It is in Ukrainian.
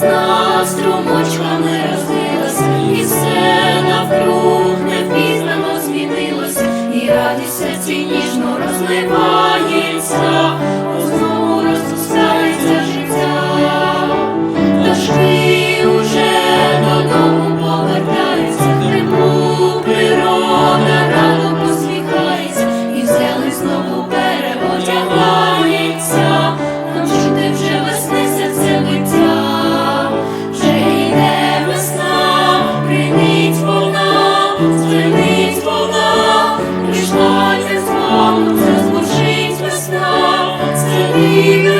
весна струмочками розлилась, і все навкруг невпізнано змінилось, і радість серці ніжно розливається, знову розпускається життя, Тож ти уже додому повертається, теплу природа рано посміхається, і взяли знову переодягла. we